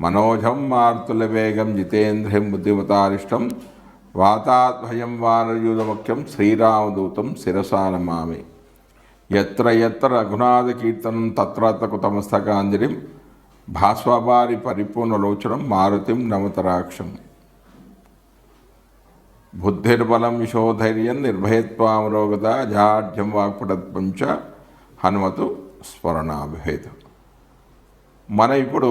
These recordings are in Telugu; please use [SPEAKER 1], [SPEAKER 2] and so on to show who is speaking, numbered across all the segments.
[SPEAKER 1] మనోజం మార్తుల వేగం జితేంద్రియం బుద్ధిమతారిష్టం వాతాద్భయం వానరయూధముఖ్యం శ్రీరామదూతం శిరసా నమామి ఎత్ర ఎత్ర రఘునాథకీర్తనం తత్రత్ర కుతమస్తకాంజలిం భాస్వవారి పరిపూర్ణలోచనం మారుతిం నమతరాక్షం బుద్ధిర్బలం యశోధైర్యం నిర్భయత్వామరోగత జాఢ్యం వాక్పటత్వం చ హనుమతు స్మరణాభేదం మన ఇప్పుడు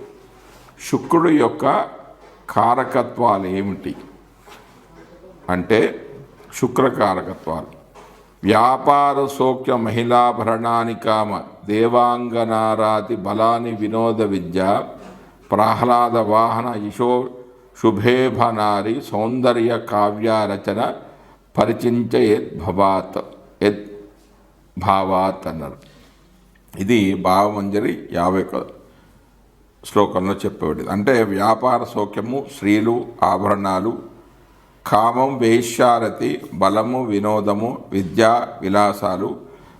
[SPEAKER 1] శుక్రుడు యొక్క కారకత్వాలు ఏమిటి? అంటే శుక్రకారకత్వాలు. వ్యాపార సౌఖ్య మహిళాభరణాని కామ దేవాంగనారాతి బలాని వినోద విద్య ప్రహ్లాద వాహన యశో శుభేభనారి సౌందర్య కావ్యారచన పరిచించ యద్భవాత్ యద్ భావాత్ అన్నారు. ఇది భావమంజరి యాభై శ్లోకంలో చెప్పబడింది. అంటే వ్యాపార సౌఖ్యము స్త్రీలు ఆభరణాలు కామం వేశ్యారతి బలము వినోదము విద్యా విలాసాలు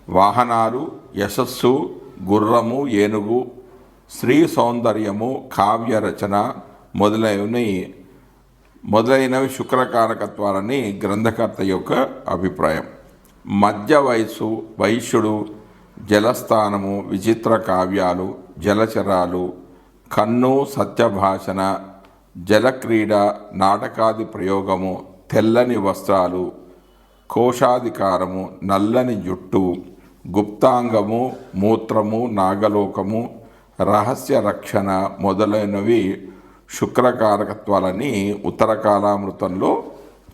[SPEAKER 1] వాహనాలు యశస్సు గుర్రము ఏనుగు స్త్రీ సౌందర్యము కావ్య రచన మొదలైనవి మొదలైనవి శుక్రకారకత్వాలని గ్రంథకర్త యొక్క అభిప్రాయం. మధ్య వయస్సు వైశ్యుడు జలస్థానము విచిత్ర కావ్యాలు జలచరాలు కన్ను సత్యభాషణ జలక్రీడ నాటకాది ప్రయోగము తెల్లని వస్త్రాలు కోశాధికారము నల్లని జుట్టు గుప్తాంగము మూత్రము నాగలోకము రహస్య రక్షణ మొదలైనవి శుక్రకారకత్వాలని ఉత్తర కాలామృతంలో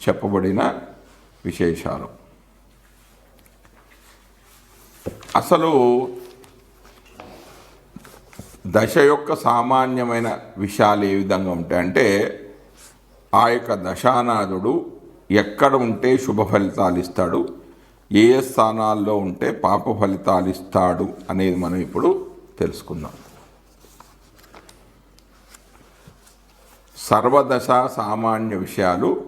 [SPEAKER 1] చెప్పబడిన విశేషాలు. అసలు దశ యొక్క సామాన్యమైన విషయాలు ఏ విధంగా ఉంటాయంటే ఆ యొక్క దశానాథుడు ఎక్కడ ఉంటే శుభ ఫలితాలు ఇస్తాడు ఏ ఏ స్థానాల్లో ఉంటే పాప ఫలితాలు ఇస్తాడు అనేది మనం ఇప్పుడు తెలుసుకుందాం. సర్వదశ సామాన్య విషయాలు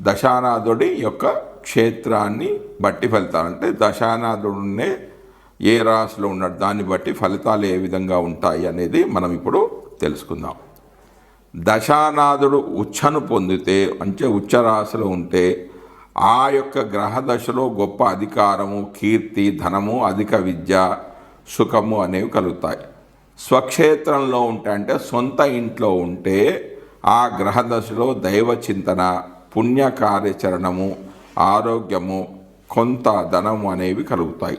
[SPEAKER 1] దశానాథుడి యొక్క క్షేత్రాన్ని బట్టి ఫలితాలు. అంటే దశానాథుడునే ఏ రాశిలో ఉన్నాడు దాన్ని బట్టి ఫలితాలు ఏ విధంగా ఉంటాయి అనేది మనం ఇప్పుడు తెలుసుకుందాం. దశానాథుడు ఉచ్చను పొందితే అంటే ఉచ్చ రాశిలో ఉంటే ఆ యొక్క గ్రహ దశలో గొప్ప అధికారము కీర్తి ధనము అధిక విద్య సుఖము అనేవి కలుగుతాయి. స్వక్షేత్రంలో ఉంటే అంటే సొంత ఇంట్లో ఉంటే ఆ గ్రహ దశలో దైవ చింతన పుణ్య కార్యాచరణము ఆరోగ్యము కొంత ధనము అనేవి కలుగుతాయి.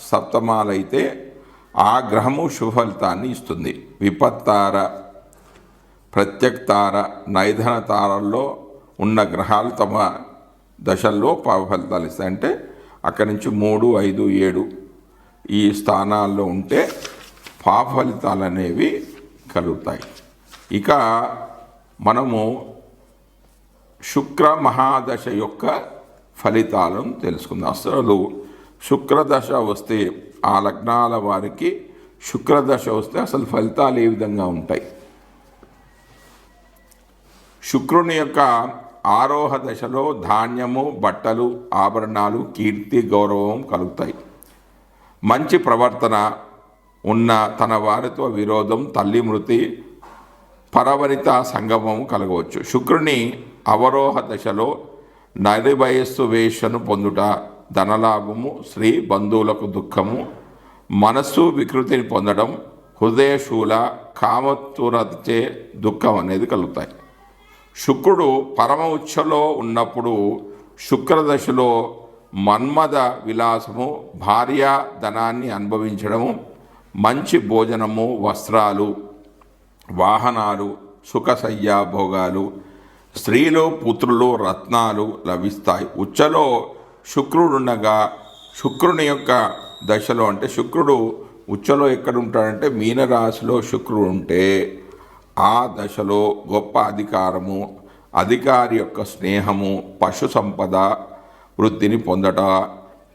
[SPEAKER 1] సప్తమాలైతే ఆ గ్రహము శుభఫలితాన్ని ఇస్తుంది. విపత్తార ప్రత్యక్తార నైధన తారల్లో ఉన్న గ్రహాలు తమ దశల్లో పాప ఫలితాలు ఇస్తాయి. అంటే అక్కడి నుంచి మూడు ఐదు ఏడు ఈ స్థానాల్లో ఉంటే పాప ఫలితాలు అనేవి కలుగుతాయి. ఇక మనము శుక్ర మహాదశ యొక్క ఫలితాలను తెలుసుకుందాం. అసలు శుక్రదశ వస్తే ఆ లగ్నాల వారికి శుక్రదశ వస్తే అసలు ఫలితాలు ఏ విధంగా ఉంటాయి? శుక్రుని యొక్క ఆరోహ దశలో ధాన్యము బట్టలు ఆభరణాలు కీర్తి గౌరవం కలుగుతాయి. మంచి ప్రవర్తన ఉన్న తన వారితో విరోధం తల్లి మృతి పరవరిత సంగమం కలగవచ్చు. శుక్రుని అవరోహ దశలో నది వయస్సు వేషను పొందుట ధనలాభము స్త్రీ బంధువులకు దుఃఖము మనస్సు వికృతిని పొందడం హృదయశూల కామతురచే దుఃఖం అనేది కలుగుతాయి. శుక్రుడు పరమ ఉచ్చలో ఉన్నప్పుడు శుక్రదశలో మన్మద విలాసము భార్య ధనాన్ని అనుభవించడము మంచి భోజనము వస్త్రాలు వాహనాలు సుఖసయ్య భోగాలు స్త్రీలు పుత్రులు రత్నాలు లభిస్తాయి. ఉచ్చలో శుక్రుడు ఉండగా శుక్రుని యొక్క దశలో అంటే శుక్రుడు ఉచ్చలో ఎక్కడ ఉంటాడంటే మీనరాశిలో శుక్రుడు ఉంటే ఆ దశలో గొప్ప అధికారము అధికారి యొక్క స్నేహము పశు సంపద వృద్ధిని పొందట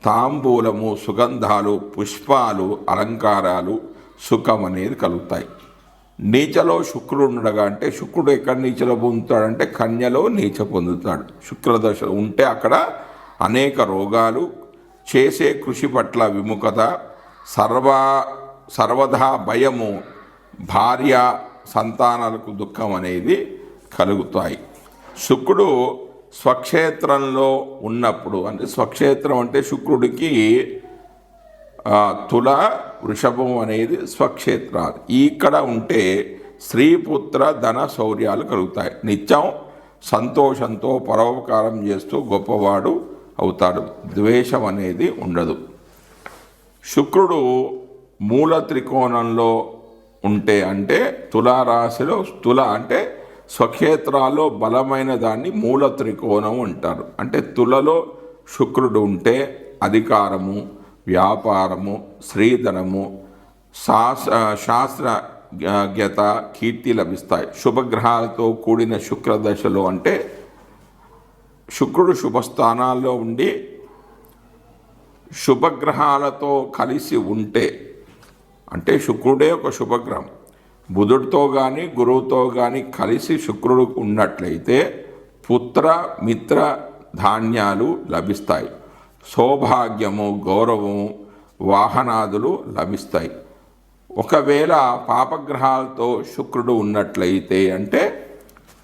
[SPEAKER 1] తాంబూలము సుగంధాలు పుష్పాలు అలంకారాలు సుఖం అనేది కలుగుతాయి. నీచలో శుక్రుడు ఉండగా అంటే శుక్రుడు ఎక్కడ నీచలో పొందుతాడంటే కన్యలో నీచ పొందుతాడు. శుక్రదశ ఉంటే అక్కడ అనేక రోగాలు చేసే కృషి పట్ల విముఖత సర్వ సర్వదా భయము భార్య సంతానాలకు దుఃఖం అనేది కలుగుతాయి. శుక్రుడు స్వక్షేత్రంలో ఉన్నప్పుడు అంటే స్వక్షేత్రం అంటే శుక్రుడికి తుల వృషభం అనేది స్వక్షేత్రాలు. ఇక్కడ ఉంటే స్త్రీపుత్ర ధన శౌర్యాలు కలుగుతాయి. నిత్యం సంతోషంతో పరోపకారం చేస్తూ గొప్పవాడు అవుతాడు. ద్వేషం అనేది ఉండదు. శుక్రుడు మూల త్రికోణంలో ఉంటే అంటే తులారాశిలో తుల అంటే స్వక్షేత్రాల్లో బలమైన దాన్ని మూల త్రికోణం అంటారు. అంటే తులలో శుక్రుడు ఉంటే అధికారము వ్యాపారము శ్రీధనము శాస్ శాస్త్ర జ్ఞత కీర్తి లభిస్తాయి. శుభగ్రహాలతో కూడిన శుక్రదశలో అంటే శుక్రుడు శుభస్థానాల్లో ఉండి శుభగ్రహాలతో కలిసి ఉంటే అంటే శుక్రుడే ఒక శుభగ్రహం. బుధుడితో కానీ గురువుతో కానీ కలిసి శుక్రుడు ఉన్నట్లయితే పుత్ర మిత్ర ధాన్యాలు లభిస్తాయి. సౌభాగ్యము గౌరవము వాహనాదులు లభిస్తాయి. ఒకవేళ పాపగ్రహాలతో శుక్రుడు ఉన్నట్లయితే అంటే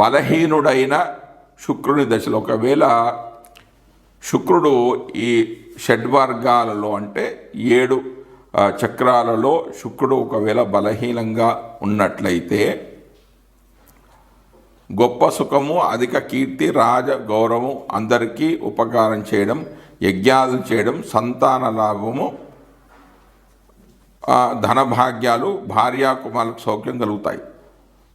[SPEAKER 1] బలహీనుడైన శుక్రుని దశలో. ఒకవేళ శుక్రుడు ఈ షడ్వర్గాలలో అంటే ఏడు చక్రాలలో శుక్రుడు ఒకవేళ బలహీనంగా ఉన్నట్లయితే గొప్ప సుఖము అధిక కీర్తి రాజ గౌరవం అందరికీ ఉపకారం చేయడం యజ్ఞాలు చేయడం సంతాన లాభము ధనభాగ్యాలు భార్యాకుమారులకు సౌఖ్యం కలుగుతాయి.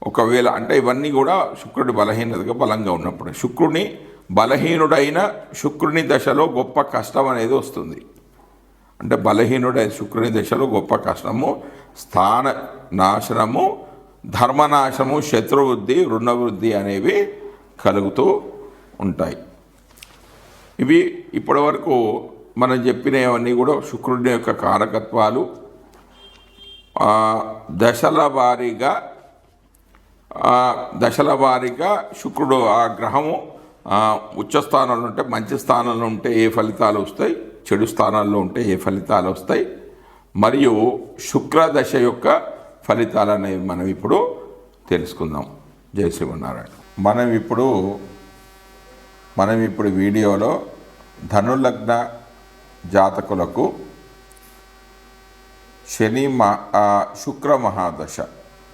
[SPEAKER 1] ఒకవేళ అంటే ఇవన్నీ కూడా శుక్రుడి బలహీనతగా బలంగా ఉన్నప్పుడు శుక్రుని బలహీనుడైన శుక్రుని దశలో గొప్ప కష్టం అనేది వస్తుంది. అంటే బలహీనుడైన శుక్రుని దశలో గొప్ప కష్టము స్థాన నాశనము ధర్మనాశము శత్రువృద్ధి రుణవృద్ధి అనేవి కలుగుతూ ఉంటాయి. ఇవి ఇప్పటివరకు మనం చెప్పినవన్నీ కూడా శుక్రుడి యొక్క కారకత్వాలు. దశల వారీగా దశల వారీగా శుక్రుడు ఆ గ్రహము ఉచ్చ స్థానంలో ఉంటే మంచి స్థానంలో ఉంటే ఏ ఫలితాలు వస్తాయి? చెడు స్థానాల్లో ఉంటే ఏ ఫలితాలు వస్తాయి? మరియు శుక్ర దశ యొక్క ఫలితాలు అనేవి మనం ఇప్పుడు తెలుసుకుందాం. జై శ్రీమన్నారాయణ. మనం ఇప్పుడు మనం ఇప్పుడు వీడియోలో ధనులగ్న జాతకులకు శని మహా శుక్ర మహాదశ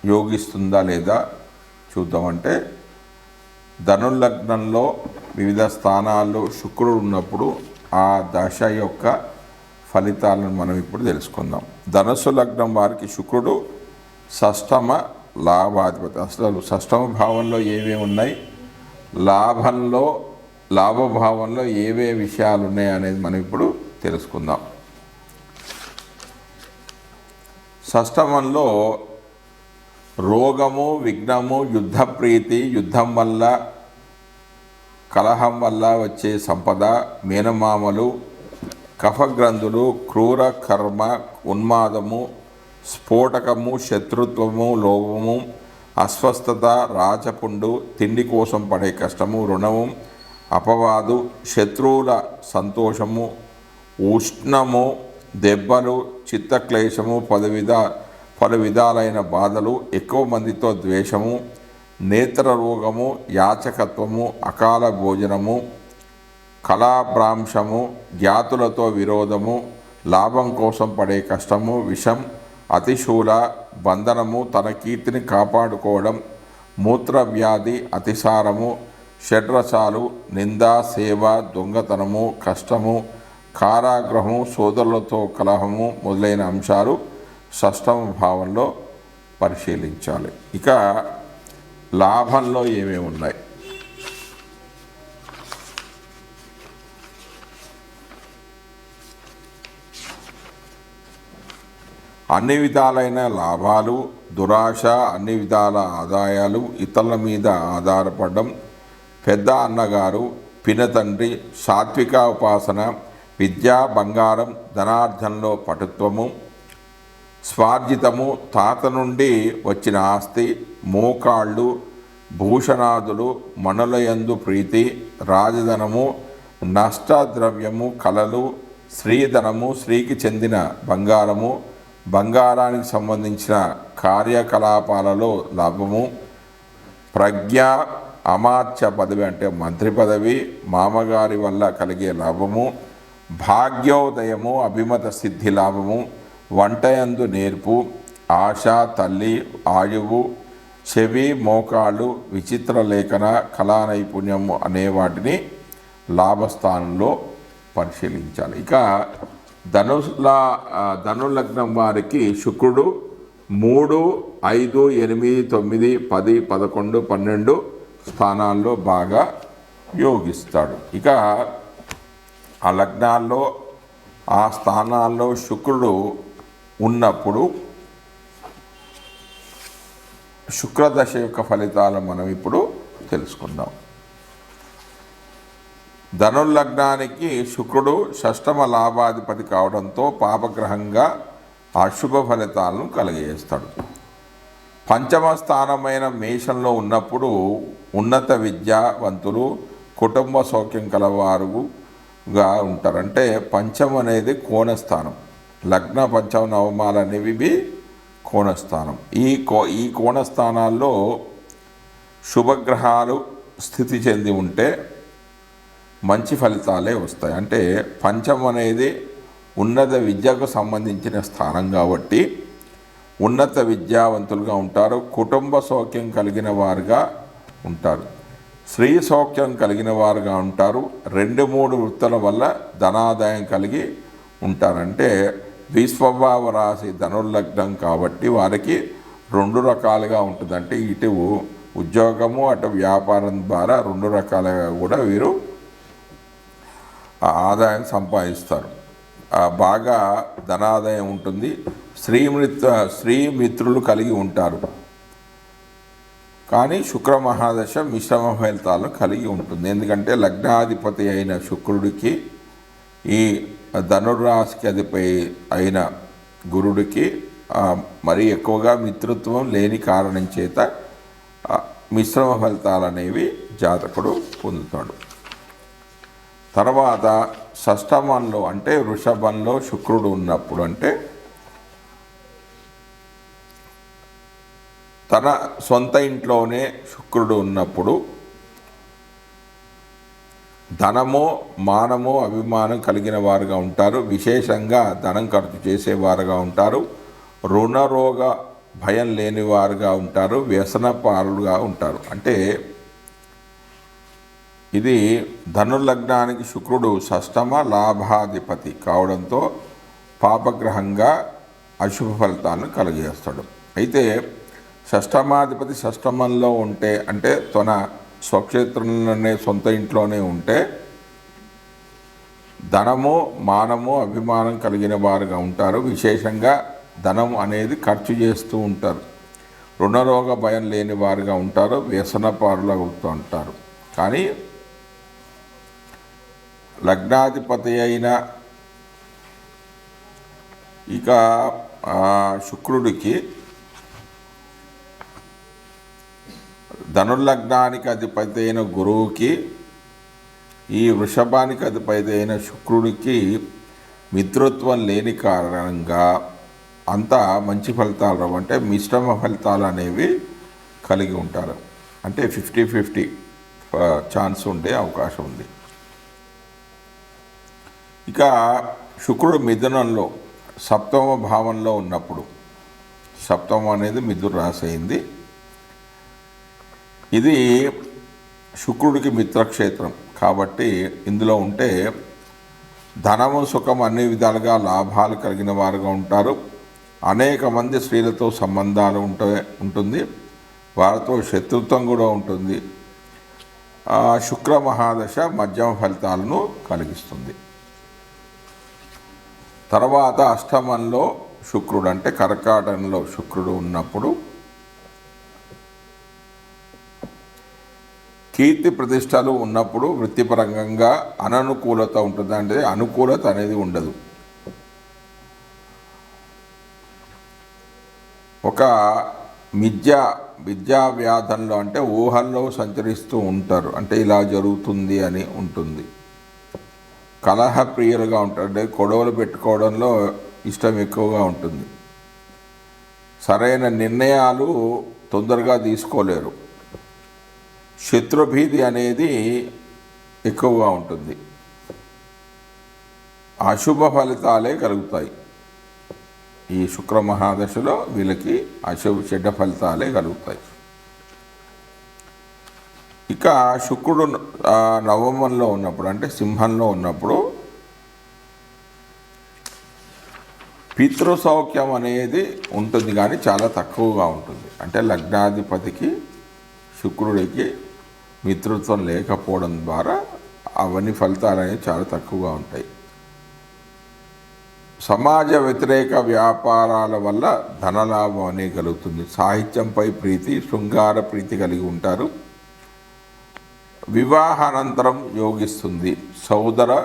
[SPEAKER 1] యోగిస్తుందా లేదా చూద్దామంటే ధనుర్లగ్నంలో వివిధ స్థానాల్లో శుక్రుడు ఉన్నప్పుడు ఆ దశ యొక్క ఫలితాలను మనం ఇప్పుడు తెలుసుకుందాం. ధనుసు లగ్నం వారికి శుక్రుడు షష్టమ లాభాధిపతి. అసలు షష్టమ భావంలో ఏమేమి ఉన్నాయి? లాభంలో లాభభావంలో ఏవే విషయాలు ఉన్నాయి అనేది మనం ఇప్పుడు తెలుసుకుందాం. షష్టమంలో రోగము విఘ్నము యుద్ధ ప్రీతి యుద్ధం వల్ల కలహం వల్ల వచ్చే సంపద మేనమామలు కఫగ్రంథులు క్రూర కర్మ ఉన్మాదము స్ఫోటకము శత్రుత్వము లోభము అస్వస్థత రాచపుండు తిండి కోసం పడే కష్టము రుణము అపవాదు శత్రువుల సంతోషము ఉష్ణము దెబ్బలు చిత్తక్లేశము పదవిధ పలు విధాలైన బాధలు ఎక్కువ మందితో ద్వేషము నేత్ర రోగము యాచకత్వము అకాల భోజనము కళాభ్రాంశము జాతులతో విరోధము లాభం కోసం పడే కష్టము విషం అతిశూల బంధనము తన కీర్తిని కాపాడుకోవడం మూత్రవ్యాధి అతిసారము షడ్రసాలు నింద సేవ దొంగతనము కష్టము కారాగ్రహము సోదరులతో కలహము మొదలైన అంశాలు షష్టమ భావంలో పరిశీలించాలి. ఇక లాభంలో ఏమేమి ఉన్నాయి? అన్ని విధాలైన లాభాలు దురాశ అన్ని విధాల ఆదాయాలు ఇతరుల మీద ఆధారపడడం పెద్ద అన్నగారు పినతండ్రి సాత్విక ఉపాసన విద్య బంగారం ధనార్జనలో పటుత్వము స్వార్జితము తాత నుండి వచ్చిన ఆస్తి మోకాళ్ళు భూషణాదులు మనులయందు ప్రీతి రాజధనము నష్టద్రవ్యము కళలు స్త్రీధనము స్త్రీకి చెందిన బంగారము బంగారానికి సంబంధించిన కార్యకలాపాలలో లాభము ప్రజ్ఞ అమాత్య పదవి అంటే మంత్రి పదవి మామగారి వల్ల కలిగే లాభము భాగ్యోదయము అభిమత సిద్ధి లాభము వంటయందు నేర్పు ఆశ తల్లి ఆయువు చెవి మోకాళ్ళు విచిత్ర లేఖన కళా నైపుణ్యము అనే వాటిని లాభస్థానంలో పరిశీలించాలి. ఇక ధనుల ధనులగ్నం వారికి శుక్రుడు మూడు ఐదు ఎనిమిది తొమ్మిది పది పదకొండు పన్నెండు స్థానాల్లో బాగా యోగిస్తాడు. ఇక ఆ లగ్నాల్లో ఆ స్థానాల్లో శుక్రుడు ఉన్నప్పుడు శుక్రదశ యొక్క ఫలితాలు మనం ఇప్పుడు తెలుసుకుందాం. ధనుర్లగ్నానికి శుక్రుడు షష్టమ లాభాధిపతి కావడంతో పాపగ్రహంగా అశుభ ఫలితాలను కలగజేస్తాడు. పంచమ స్థానమైన మేషంలో ఉన్నప్పుడు ఉన్నత విద్యావంతులు కుటుంబ సౌఖ్యం కలవారుగా ఉంటారు. అంటే పంచం అనేది కోణస్థానం. లగ్న పంచమ నవమాలు అనేవి ఇవి కోణస్థానం. ఈ కో ఈ కోణస్థానాల్లో శుభగ్రహాలు స్థితి చెంది ఉంటే మంచి ఫలితాలే వస్తాయి. అంటే పంచం అనేది ఉన్నత విద్యకు సంబంధించిన స్థానం కాబట్టి ఉన్నత విద్యావంతులుగా ఉంటారు. కుటుంబ సౌఖ్యం కలిగిన వారుగా ఉంటారు. స్త్రీ సౌఖ్యం కలిగిన వారుగా ఉంటారు. రెండు మూడు వృత్తుల వల్ల ధనాదాయం కలిగి ఉంటారంటే విశ్వభావ రాశి ధనుర్లగ్నం కాబట్టి వారికి రెండు రకాలుగా ఉంటుందంటే ఇటు ఉద్యోగము అటు వ్యాపారం ద్వారా రెండు రకాలుగా కూడా వీరు ఆ ఆదాయం సంపాదిస్తారు. బాగా ధనాదాయం ఉంటుంది. స్త్రీ మిత్ర స్త్రీ మిత్రులు కలిగి ఉంటారు. కానీ శుక్ర మహాదశ మిశ్రమ ఫలితాలను కలిగి ఉంటుంది. ఎందుకంటే లగ్నాధిపతి అయిన శుక్రుడికి ఈ ధనుర్రాశికి అధిపై అయిన గురుడికి మరి ఎక్కువగా మిత్రత్వం లేని కారణం చేత మిశ్రమ ఫలితాలు అనేవి జాతకుడు పొందుతాడు. తర్వాత షష్టమంలో అంటే వృషభంలో శుక్రుడు ఉన్నప్పుడు అంటే తన సొంత ఇంట్లోనే శుక్రుడు ఉన్నప్పుడు ధనము మానము అభిమానం కలిగిన వారుగా ఉంటారు. విశేషంగా ధనం ఖర్చు చేసేవారుగా ఉంటారు. రుణరోగ భయం లేని వారుగా ఉంటారు. వ్యసనపారులుగా ఉంటారు. అంటే ఇది ధనుర్లగ్నానికి శుక్రుడు షష్టమ లాభాధిపతి కావడంతో పాపగ్రహంగా అశుభ ఫలితాలను కలిగజేస్తాడు. అయితే షష్టమాధిపతి షష్టమంలో ఉంటే అంటే తన స్వక్షేత్రంలోనే సొంత ఇంట్లోనే ఉంటే ధనము మానము అభిమానం కలిగిన వారుగా ఉంటారు. విశేషంగా ధనం అనేది ఖర్చు చేస్తూ ఉంటారు. రుణరోగ భయం లేని వారుగా ఉంటారు. వ్యసనపారులు అవుతూ ఉంటారు. కానీ లగ్నాధిపతి అయిన ఇక శుక్రుడికి ధనుర్లగ్నానికి అధిపతి అయిన గురువుకి ఈ వృషభానికి అధిపతి అయిన శుక్రుడికి మిత్రత్వం లేని కారణంగా అంతా మంచి ఫలితాలు రావు. అంటే మిశ్రమ ఫలితాలు అనేవి కలిగి ఉంటారు. అంటే ఫిఫ్టీ ఫిఫ్టీ ఛాన్స్ ఉండే అవకాశం ఉంది. ఇక శుక్రుడు మిథునంలో సప్తమ భావంలో ఉన్నప్పుడు సప్తమం అనేది మిథున రాశి అయింది. ఇది శుక్రుడికి మిత్రక్షేత్రం. కాబట్టి ఇందులో ఉంటే ధనము సుఖం అన్ని విధాలుగా లాభాలు కలిగిన వారుగా ఉంటారు. అనేక మంది స్త్రీలతో సంబంధాలు ఉంటే ఉంటుంది. వారితో శత్రుత్వం కూడా ఉంటుంది. శుక్ర మహాదశ మధ్యమ ఫలితాలను కలిగిస్తుంది. తర్వాత అష్టమంలో శుక్రుడు అంటే కర్కాటకంలో శుక్రుడు ఉన్నప్పుడు కీర్తి ప్రతిష్టలు ఉన్నప్పుడు వృత్తిపరంగా అననుకూలత ఉంటుంది అంటే అనుకూలత అనేది ఉండదు. ఒక మిథ్యా విద్యా వ్యాధంలో అంటే ఊహల్లో సంచరిస్తూ ఉంటారు. అంటే ఇలా జరుగుతుంది అని ఉంటుంది. కలహ ప్రియులుగా ఉంటారు. అంటే గొడవలు పెట్టుకోవడంలో ఇష్టం ఎక్కువగా ఉంటుంది. సరైన నిర్ణయాలు తొందరగా తీసుకోలేరు. శత్రుభీతి అనేది ఎక్కువగా ఉంటుంది. అశుభ ఫలితాలే కలుగుతాయి. ఈ శుక్ర మహాదశలో వీళ్ళకి అశుభ చెడ్డ ఫలితాలే కలుగుతాయి. ఇక శుక్రుడు నవమంలో ఉన్నప్పుడు అంటే సింహంలో ఉన్నప్పుడు పితృ సౌఖ్యం అనేది ఉంటుంది కానీ చాలా తక్కువగా ఉంటుంది. అంటే లగ్నాధిపతికి శుక్రుడికి మిత్రత్వం లేకపోవడం ద్వారా అవన్నీ ఫలితాలు అనేవి చాలా తక్కువగా ఉంటాయి. సమాజ వ్యతిరేక వ్యాపారాల వల్ల ధనలాభం అనేది కలుగుతుంది. సాహిత్యంపై ప్రీతి శృంగార ప్రీతి కలిగి ఉంటారు. వివాహానంతరం యోగిస్తుంది. సోదర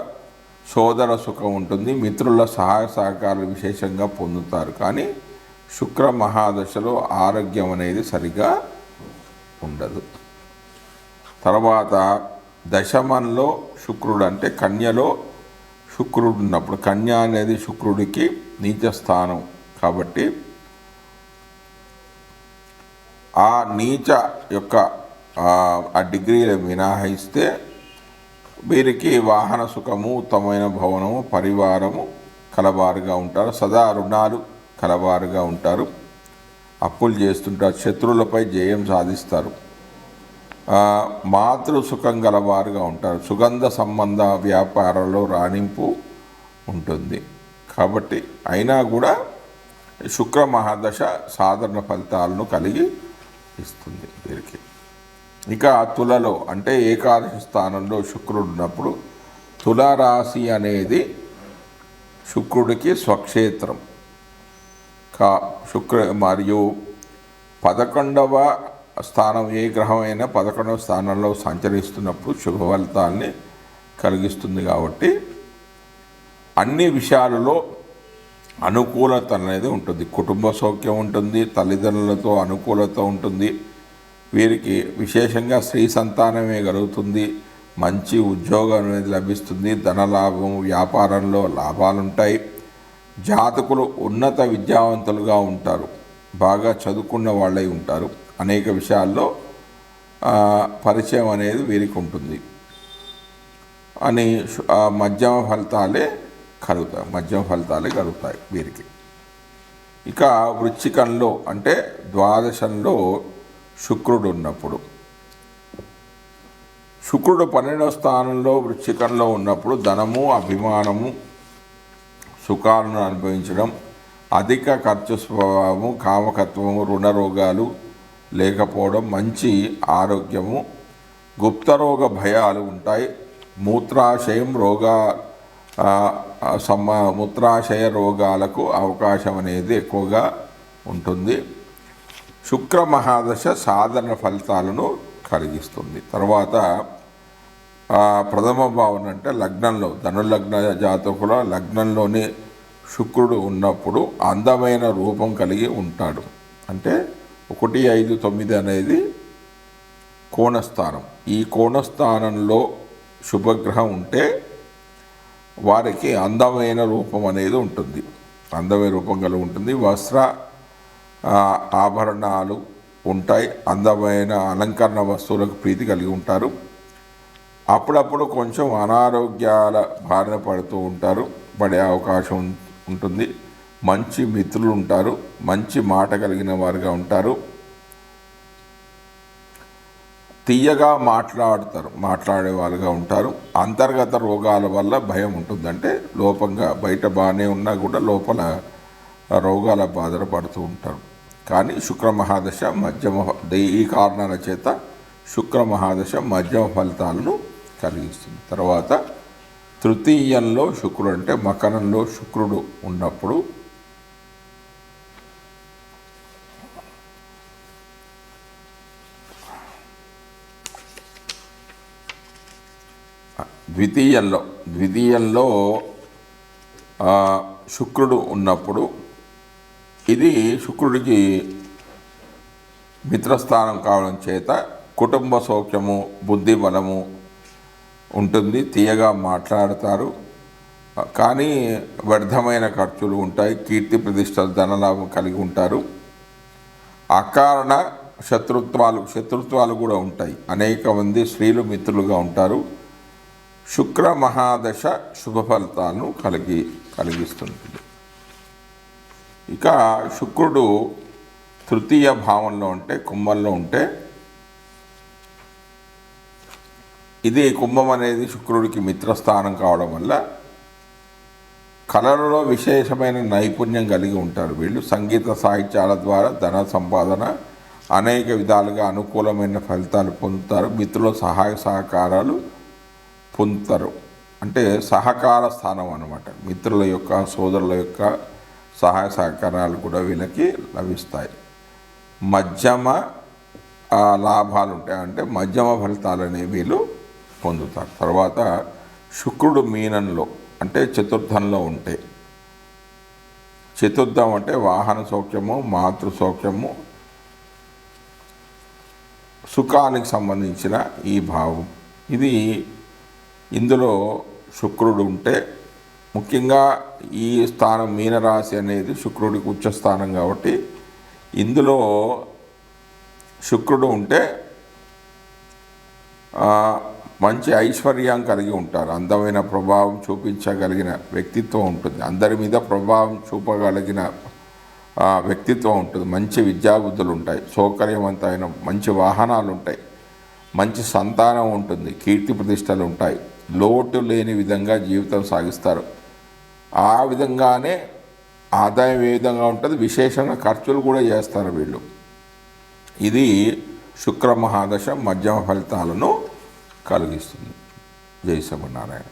[SPEAKER 1] సోదర సుఖం ఉంటుంది. మిత్రుల సహాయ సహకారాలు విశేషంగా పొందుతారు. కానీ శుక్ర మహాదశలో ఆరోగ్యం అనేది సరిగా ఉండదు. తర్వాత దశమంలో శుక్రుడు అంటే కన్యలో శుక్రుడు ఉన్నప్పుడు కన్య అనేది శుక్రుడికి నీచ స్థానం కాబట్టి ఆ నీచ యొక్క ఆ, డిగ్రీలు మినహాయిస్తే వీరికి వాహన సుఖము ఉత్తమైన భవనము పరివారము కలవారుగా ఉంటారు. సదా రుణాలు కలవారుగా ఉంటారు. అప్పులు చేస్తుంటారు. శత్రువులపై జయం సాధిస్తారు. మాతృ సుఖం గలవారుగా ఉంటారు. సుగంధ సంబంధ వ్యాపారంలో రాణింపు ఉంటుంది. కాబట్టి అయినా కూడా శుక్ర మహాదశ సాధారణ ఫలితాలను కలిగి ఇస్తుంది వీరికి. ఇక తులలో అంటే ఏకాదశి స్థానంలో శుక్రుడు ఉన్నప్పుడు తులారాశి అనేది శుక్రుడికి స్వక్షేత్రం. కా శుక్ర మరియు పదకొండవ స్థానం ఏ గ్రహమైనా పదకొండవ స్థానంలో సంచరిస్తున్నప్పుడు శుభ ఫలితాల్ని కలిగిస్తుంది కాబట్టి అన్ని విషయాలలో అనుకూలత అనేది ఉంటుంది. కుటుంబ సౌఖ్యం ఉంటుంది తల్లిదండ్రులతో అనుకూలత ఉంటుంది. వీరికి విశేషంగా స్త్రీ సంతానమే కలుగుతుంది. మంచి ఉద్యోగం అనేది లభిస్తుంది. ధనలాభం వ్యాపారంలో లాభాలుంటాయి. జాతకులు ఉన్నత విద్యావంతులుగా ఉంటారు. బాగా చదువుకున్న వాళ్ళై ఉంటారు. అనేక విషయాల్లో పరిచయం అనేది వీరికి ఉంటుంది. అని మధ్యమ ఫలితాలే కలుగుతాయి. మధ్యమ ఫలితాలే కలుగుతాయి వీరికి. ఇక వృచ్చికంలో అంటే ద్వాదశంలో శుక్రుడు ఉన్నప్పుడు. శుక్రుడు పన్నెండవ స్థానంలో వృచ్చికంలో ఉన్నప్పుడు ధనము అభిమానము సుఖాలను అనుభవించడం అధిక ఖర్చు స్వభావము కామకత్వము రుణ రోగాలు లేకపోవడం మంచి ఆరోగ్యము. గుప్తరోగ భయాలు ఉంటాయి. మూత్రాశయం రోగా ఆ, సమ మూత్రాశయ రోగాలకు అవకాశం అనేది ఎక్కువగా ఉంటుంది. శుక్ర మహాదశ సాధారణ ఫలితాలను కలిగిస్తుంది. తర్వాత ప్రథమ భావన అంటే లగ్నంలో ధనులగ్న జాతకుల లగ్నంలోనే శుక్రుడు ఉన్నప్పుడు అందమైన రూపం కలిగి ఉంటాడు. అంటే ఒకటి ఐదు తొమ్మిది అనేది కోణస్థానం. ఈ కోణస్థానంలో శుభగ్రహం ఉంటే వారికి అందమైన రూపం అనేది ఉంటుంది. అందమైన రూపం కలిగి ఉంటుంది. వస్త్ర ఆభరణాలు ఉంటాయి. అందమైన అలంకరణ వస్తువులకు ప్రీతి కలిగి ఉంటారు. అప్పుడప్పుడు కొంచెం అనారోగ్యాల బారిన పడుతూ ఉంటారు. పడే అవకాశం ఉంటుంది. మంచి మిత్రులు ఉంటారు మంచి మాట కలిగిన వారుగా ఉంటారు. తీయగా మాట్లాడతారు మాట్లాడే వాళ్ళుగా ఉంటారు. అంతర్గత రోగాల వల్ల భయం ఉంటుందంటే లోపంగా బయట బాగానే ఉన్నా కూడా లోపల రోగాల బాధలు పడుతూ ఉంటారు. కానీ శుక్ర మహాదశ మధ్యమ దే- ఈ కారణాల చేత శుక్ర మహాదశ మధ్యమ ఫలితాలను కలిగిస్తుంది. తర్వాత తృతీయంలో శుక్రుడు అంటే మకరంలో శుక్రుడు ఉన్నప్పుడు ద్వితీయంలో ద్వితీయంలో శుక్రుడు ఉన్నప్పుడు ఇది శుక్రుడికి మిత్రస్థానం కావడం చేత కుటుంబ సౌఖ్యము బుద్ధి బలము ఉంటుంది తీయగా మాట్లాడతారు. కానీ వ్యర్థమైన ఖర్చులు ఉంటాయి కీర్తి ప్రతిష్టలు ధనలాభం కలిగి ఉంటారు. అకారణ శత్రుత్వాలు శత్రుత్వాలు కూడా ఉంటాయి. అనేక మంది స్త్రీలు మిత్రులుగా ఉంటారు. శుక్ర మహాదశ శుభ ఫలితాలను కలిగి కలిగిస్తుంది ఇక శుక్రుడు తృతీయ భావంలో ఉంటే కుంభంలో ఉంటే ఇది కుంభం అనేది శుక్రుడికి మిత్రస్థానం కావడం వల్ల కళలలో విశేషమైన నైపుణ్యం కలిగి ఉంటారు. వీళ్ళు సంగీత సాహిత్యాల ద్వారా ధన సంపాదన అనేక విధాలుగా అనుకూలమైన ఫలితాలు పొందుతారు. మిత్రుల సహాయ సహకారాలు పొందుతారు. అంటే సహకార స్థానం అనమాట మిత్రుల యొక్క సోదరుల యొక్క సహాయ సహకారాలు కూడా వీళ్ళకి లభిస్తాయి. మధ్యమ లాభాలు ఉంటాయి. అంటే మధ్యమ ఫలితాలు వీళ్ళు పొందుతారు. తర్వాత శుక్రుడు మీనంలో అంటే చతుర్థంలో ఉంటే. చతుర్థం అంటే వాహన సౌఖ్యము మాతృ సౌఖ్యము సుఖానికి సంబంధించిన ఈ భావం. ఇది ఇందులో శుక్రుడు ఉంటే ముఖ్యంగా ఈ స్థానం మీనరాశి అనేది శుక్రుడికి ఉచ్చ స్థానం కాబట్టి ఇందులో శుక్రుడు ఉంటే మంచి ఐశ్వర్యం కలిగి ఉంటారు. అందమైన ప్రభావం చూపించగలిగిన వ్యక్తిత్వం ఉంటుంది. అందరి మీద ప్రభావం చూపగలిగిన వ్యక్తిత్వం ఉంటుంది. మంచి విద్యాబుద్ధులు ఉంటాయి. సౌకర్యవంతమైన మంచి వాహనాలు ఉంటాయి. మంచి సంతానం ఉంటుంది. కీర్తి ప్రతిష్టలు ఉంటాయి. లోటు లేని విధంగా జీవితం సాగిస్తారు. ఆ విధంగానే ఆదాయం ఏ విధంగా ఉంటుంది? విశేషంగా ఖర్చులు కూడా చేస్తారు వీళ్ళు. ఇది శుక్ర మహాదశ మధ్యమ ఫలితాలను కలిగిస్తుంది. జై నారాయణ